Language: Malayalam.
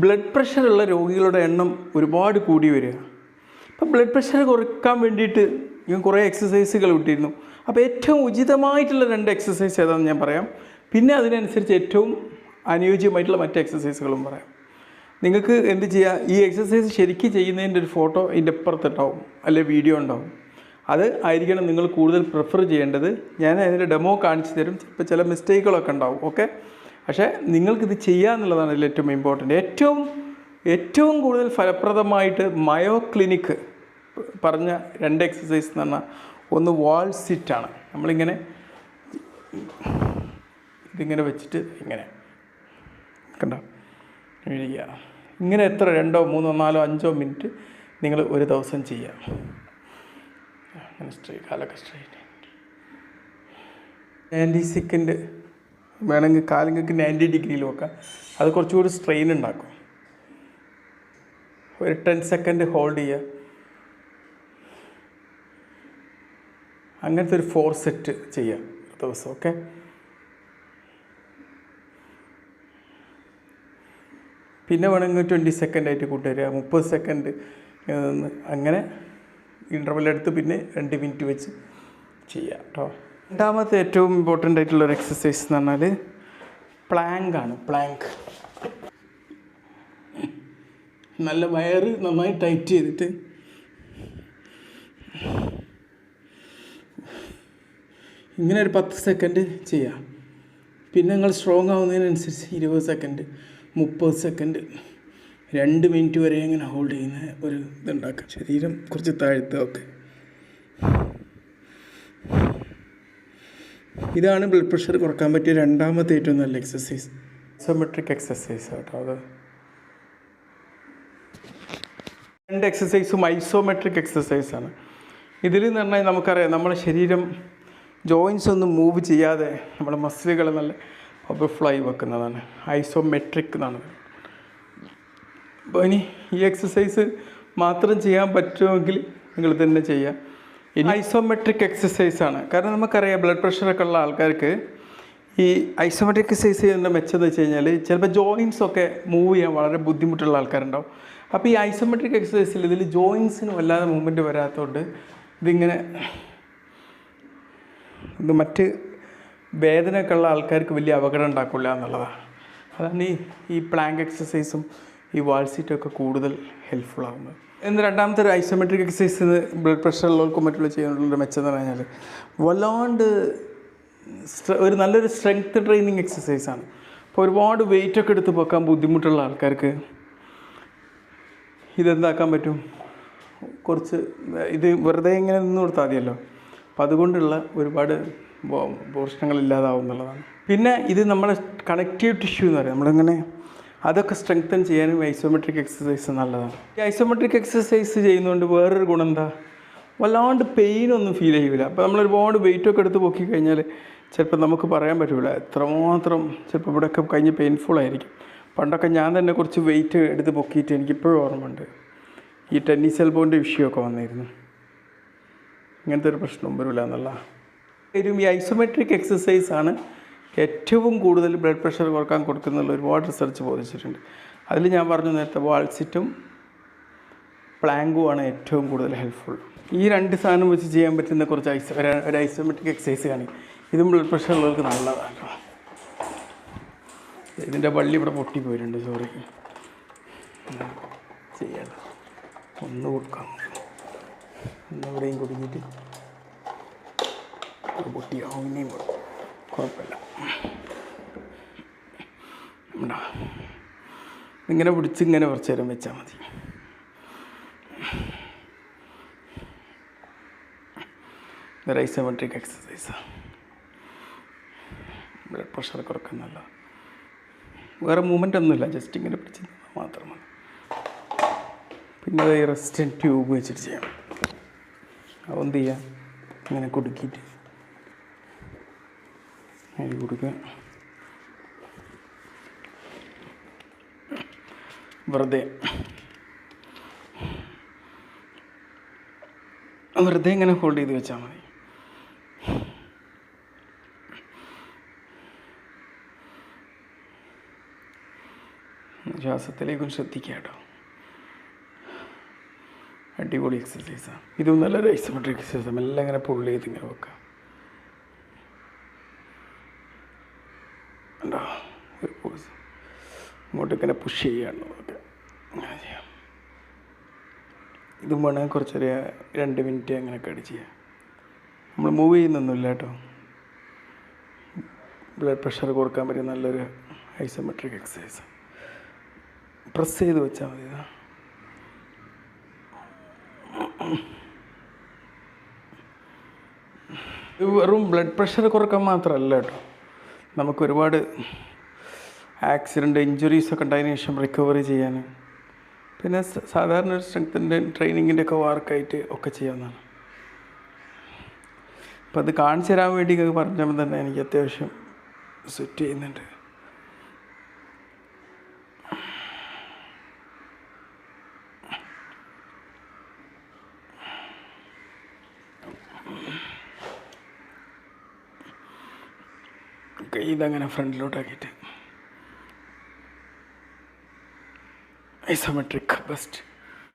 ബ്ലഡ് പ്രഷറുള്ള രോഗികളുടെ എണ്ണം ഒരുപാട് കൂടി വരിക. അപ്പോൾ ബ്ലഡ് പ്രഷർ കുറയ്ക്കാൻ വേണ്ടിയിട്ട് ഞാൻ കുറേ എക്സസൈസുകൾ വിട്ടിരുന്നു അപ്പോൾ ഏറ്റവും ഉചിതമായിട്ടുള്ള രണ്ട് എക്സസൈസ് ഏതാണെന്ന് ഞാൻ പറയാം. പിന്നെ അതിനനുസരിച്ച് ഏറ്റവും അനുയോജ്യമായിട്ടുള്ള മറ്റ് എക്സസൈസുകളും പറയാം. നിങ്ങൾക്ക് എന്ത് ചെയ്യുക ഈ എക്സസൈസ് ശരിക്കും ചെയ്യുന്നതിന്റെ ഒരു ഫോട്ടോ ഇതിന്റെ അപ്പുറത്തുണ്ടാവും അല്ലെ വീഡിയോ ഉണ്ടാവും. അത് ആയിരിക്കണം നിങ്ങൾ കൂടുതൽ പ്രിഫർ ചെയ്യേണ്ടത്. ഞാൻ അതിന്റെ ഡെമോ കാണിച്ചു തരും. ചിലപ്പോൾ ചില മിസ്റ്റേക്കുകളൊക്കെ ഉണ്ടാവും ഓക്കെ പക്ഷേ നിങ്ങൾക്കിത് ചെയ്യുക എന്നുള്ളതാണ് ഇതിൽ ഏറ്റവും ഇമ്പോർട്ടന്റ് ഏറ്റവും ഏറ്റവും കൂടുതൽ ഫലപ്രദമായിട്ട് മയോ ക്ലിനിക്ക് പറഞ്ഞ രണ്ട് എക്സസൈസ് എന്ന് പറഞ്ഞാൽ ഒന്ന് വാൾ സിറ്റാണ് നമ്മളിങ്ങനെ ഇതിങ്ങനെ വെച്ചിട്ട് ഇങ്ങനെ. കണ്ട? ഇരിക്കുക ഇങ്ങനെ എത്ര? രണ്ടോ മൂന്നോ നാലോ അഞ്ചോ മിനിറ്റ് നിങ്ങൾ ഒരു ദിവസം ചെയ്യാം. അങ്ങനെ സ്ട്രൈ കാലൊക്കെ സ്ട്രൈറ്റ് ആന്റി സെക്കൻഡ് വേണമെങ്കിൽ കാലുങ്ങൾക്ക് നയന്റി ഡിഗ്രിയിൽ വെക്കാം. അത് കുറച്ചുകൂടി സ്ട്രെയിൻ ഉണ്ടാക്കും. ഒരു ടെൻ സെക്കൻഡ് ഹോൾഡ് ചെയ്യുക. അങ്ങനത്തെ ഒരു ഫോർ സെറ്റ് ചെയ്യുക ദിവസം ഓക്കെ പിന്നെ വേണമെങ്കിൽ ട്വന്റി സെക്കൻഡ് ആയിട്ട് കൂട്ടുവരിക മുപ്പത് സെക്കൻഡ് അങ്ങനെ ഇന്റർവെൽ എടുത്ത് പിന്നെ രണ്ട് മിനിറ്റ് വെച്ച് ചെയ്യാം കേട്ടോ രണ്ടാമത്തെ ഏറ്റവും ഇമ്പോർട്ടന്റ് ആയിട്ടുള്ള ഒരു എക്സസൈസ് എന്ന് പറഞ്ഞാൽ പ്ലാങ്ക് ആണ് പ്ലാങ്ക് നല്ല വയറ് നന്നായി ടൈറ്റ് ചെയ്തിട്ട് ഇങ്ങനെ ഒരു പത്ത് സെക്കൻഡ് ചെയ്യാം. പിന്നെ നിങ്ങൾ സ്ട്രോങ് ആവുന്നതിനനുസരിച്ച് ഇരുപത് സെക്കൻഡ് മുപ്പത് സെക്കൻഡ് രണ്ട് മിനിറ്റ് വരെ ഇങ്ങനെ ഹോൾഡ് ചെയ്യുന്ന ഒരു ഇതുണ്ടാക്കാം ശരീരം കുറച്ച് താഴ്ത്തുക ഒക്കെ. ഇതാണ് ബ്ലഡ് പ്രഷർ കുറയ്ക്കാൻ പറ്റിയ രണ്ടാമത്തെ ഏറ്റവും നല്ല എക്സസൈസ് സോമെട്രിക് എക്സസൈസ് കേട്ടോ അത്. രണ്ട് എക്സസൈസും ഐസോമെട്രിക് എക്സസൈസാണ് ഇതിൽ എന്ന് പറഞ്ഞാൽ നമുക്കറിയാം നമ്മുടെ ശരീരം ജോയിൻസ് ഒന്നും മൂവ് ചെയ്യാതെ നമ്മുടെ മസിലുകൾ നല്ല ഓവർഫ്ലൈ വെക്കുന്നതാണ്. ഐസോമെട്രിക് എന്നാണ്. അപ്പോൾ ഇനി ഈ എക്സസൈസ് മാത്രം ചെയ്യാൻ പറ്റുമെങ്കിൽ നിങ്ങൾ തന്നെ ചെയ്യാം. ഐസോമെട്രിക് എക്സസൈസ് ആണ്. കാരണം നമുക്കറിയാം ബ്ലഡ് പ്രഷറൊക്കെ ഉള്ള ആൾക്കാർക്ക് ഈ ഐസോമെട്രിക് എക്സസൈസ് ചെയ്യുന്ന മെച്ചം എന്ന് വെച്ച് കഴിഞ്ഞാൽ ചിലപ്പോൾ ജോയിൻസ് ഒക്കെ മൂവ് ചെയ്യാൻ വളരെ ബുദ്ധിമുട്ടുള്ള ആൾക്കാരുണ്ടാവും. അപ്പോൾ ഈ ഐസോമെട്രിക് എക്സസൈസിൽ ഇതിൽ ജോയിൻസിന് വല്ലാതെ മൂവ്മെന്റ് വരാത്തതുകൊണ്ട് ഇതിങ്ങനെ ഇത് മറ്റ് വേദനയൊക്കെ ഉള്ള ആൾക്കാർക്ക് വലിയ അപകടം ഉണ്ടാക്കില്ല എന്നുള്ളതാണ്. അതാണ് ഈ ഈ പ്ലാങ്ക് എക്സസൈസും ഈ വാൾസീറ്റൊക്കെ കൂടുതൽ ഹെൽപ്ഫുൾ ആകുന്നത് എന്ന് രണ്ടാമത്തെ ഒരു ഐസോമെട്രിക് എക്സസൈസ് ബ്ലഡ് പ്രഷർ ഉള്ളവർക്കും മറ്റുള്ള ചെയ്യാനുള്ള മെച്ചം എന്ന് പറഞ്ഞാൽ വല്ലാണ്ട് ഒരു നല്ലൊരു സ്ട്രെങ്ത് ട്രെയിനിങ് എക്സസൈസാണ് അപ്പോൾ ഒരുപാട് വെയിറ്റൊക്കെ എടുത്ത് വെക്കാൻ ബുദ്ധിമുട്ടുള്ള ആൾക്കാർക്ക് ഇതെന്താക്കാൻ പറ്റും? കുറച്ച് ഇത് വെറുതെ ഇങ്ങനെ നിന്ന് കൊടുത്താൽ മതിയല്ലോ. അപ്പോൾ അതുകൊണ്ടുള്ള ഒരുപാട് പ്രശ്നങ്ങൾ ഇല്ലാതാവും എന്നുള്ളതാണ്. പിന്നെ ഇത് നമ്മുടെ കണക്റ്റീവ് ടിഷ്യൂ എന്ന് പറയും. നമ്മളിങ്ങനെ അതൊക്കെ സ്ട്രെങ്തൻ ചെയ്യാനും ഐസോമെട്രിക് എക്സസൈസ് നല്ലതാണ്. ഈ ഐസോമെട്രിക് എക്സസൈസ് ചെയ്യുന്നതുകൊണ്ട് വേറൊരു ഗുണം എന്താ വല്ലാണ്ട് പെയിനൊന്നും ഫീൽ ചെയ്യില്ല അപ്പോൾ നമ്മൾ ഒരുപാട് വെയിറ്റൊക്കെ എടുത്ത് പൊക്കി കഴിഞ്ഞാൽ ചിലപ്പോൾ നമുക്ക് പറയാൻ പറ്റില്ല എത്രമാത്രം ചിലപ്പോൾ ഇവിടെയൊക്കെ കഴിഞ്ഞ് പെയിൻഫുൾ ആയിരിക്കും. പണ്ടൊക്കെ ഞാൻ തന്നെ കുറച്ച് വെയിറ്റ് എടുത്ത് പൊക്കിയിട്ട് എനിക്കിപ്പോഴും ഓർമ്മയുണ്ട്. ഈ ടെന്നീസ് എൽബോന്റെ വിഷയമൊക്കെ വന്നിരുന്നു. ഇങ്ങനത്തെ ഒരു പ്രശ്നം വരില്ല എന്നുള്ള. ഈ ഐസോമെട്രിക് എക്സസൈസാണ് ഏറ്റവും കൂടുതൽ ബ്ലഡ് പ്രഷർ കുറയ്ക്കാൻ കൊടുക്കുന്നുള്ള ഒരുപാട് റിസർച്ച് ബോധിച്ചിട്ടുണ്ട്. അതിൽ ഞാൻ പറഞ്ഞു നേരത്തെ വാൾസിറ്റും പ്ലാങ്കുമാണ് ഏറ്റവും കൂടുതൽ ഹെൽപ്ഫുൾ. ഈ രണ്ട് സാധനം വെച്ച് ചെയ്യാൻ പറ്റുന്ന കുറച്ച് ഐസ് ഒരു ഐസോമെട്രിക് എക്സസൈസ് ആണ് ഇതും ബ്ലഡ് പ്രഷർ ഉള്ളവർക്ക് നല്ലതാണ് ഇതിന്റെ വള്ളി ഇവിടെ പൊട്ടിപ്പോയിട്ടുണ്ട് സോറി ചെയ്യാതെ ഒന്ന് കൊടുക്കാം. ഒന്നിവിടെയും കുടുങ്ങിയിട്ട്. പൊട്ടിയാവും ഇനിയും കൊടുക്കും കുഴപ്പമില്ല. ഇങ്ങനെ പിടിച്ച് ഇങ്ങനെ കുറച്ച് നേരം വെച്ചാൽ മതി. ഇത് ഐസോമെട്രിക് എക്സസൈസാണ് ബ്ലഡ് പ്രഷർ കുറക്കുന്നല്ല വേറെ മൂവ്മെന്റ് ഒന്നുമില്ല ജസ്റ്റ് ഇങ്ങനെ പിടിച്ച് മാത്രം മതി. പിന്നെ റെസ്റ്റ് ട്യൂബ് വെച്ചിട്ട് ചെയ്യാം. അതെന്ത് ചെയ്യാം? ഇങ്ങനെ കുടുക്കിയിട്ട്. അതിൽ കൊടുക്കുക. വെറുതെ. വെറുതെ ഇങ്ങനെ ഹോൾഡ് ചെയ്ത് വെച്ചാൽ മതി. ശ്വാസത്തിലേക്കും ശ്രദ്ധിക്കുക കേട്ടോ. അടിപൊളി എക്സസൈസാണ് ഇതും നല്ലൊരു ഐസോമെട്രിക് എക്സസൈസാണ് എല്ലാം ഇങ്ങനെ പുള്ളി ചെയ്ത് ഇങ്ങനെ വെക്കാം ഉണ്ടോ ഒരു പോസ് ഇങ്ങോട്ട് ഇങ്ങനെ പുഷ് ചെയ്യുകയാണ് ചെയ്യാം ഇതും വേണമെങ്കിൽ കുറച്ചൊരു രണ്ട് മിനിറ്റ് അങ്ങനെയൊക്കെ അടിച്ച് ചെയ്യാം. നമ്മൾ മൂവ് ചെയ്യുന്നൊന്നുമില്ല കേട്ടോ. ബ്ലഡ് പ്രഷർ കൊടുക്കാൻ പറ്റിയ നല്ലൊരു ഐസോമെട്രിക് എക്സസൈസ് പ്രസ് ചെയ്ത് വെച്ചാൽ മതി ഇത്. വെറും ബ്ലഡ് പ്രഷർ കുറയ്ക്കാൻ മാത്രമല്ല കേട്ടോ. നമുക്ക് ഒരുപാട് ആക്സിഡന്റ് ഇഞ്ചുറീസൊക്കെ ഉണ്ടായതിനു ശേഷം റിക്കവറി ചെയ്യാൻ. പിന്നെ സാധാരണ ഒരു സ്ട്രെങ്ത്തിന്റെ ട്രെയിനിങ്ങിന്റെ ഒക്കെ വർക്കായിട്ട് ഒക്കെ ചെയ്യാവുന്നതാണ്. അപ്പം അത് കാണിച്ചു തരാൻ വേണ്ടി പറഞ്ഞപ്പോൾ തന്നെ എനിക്ക് അത്യാവശ്യം സെറ്റ് ചെയ്യുന്നുണ്ട്. ഇതങ്ങനെ ഫ്രണ്ടിലോട്ടാക്കിയിട്ട് ഐസോമെട്രിക് ബെസ്റ്റ്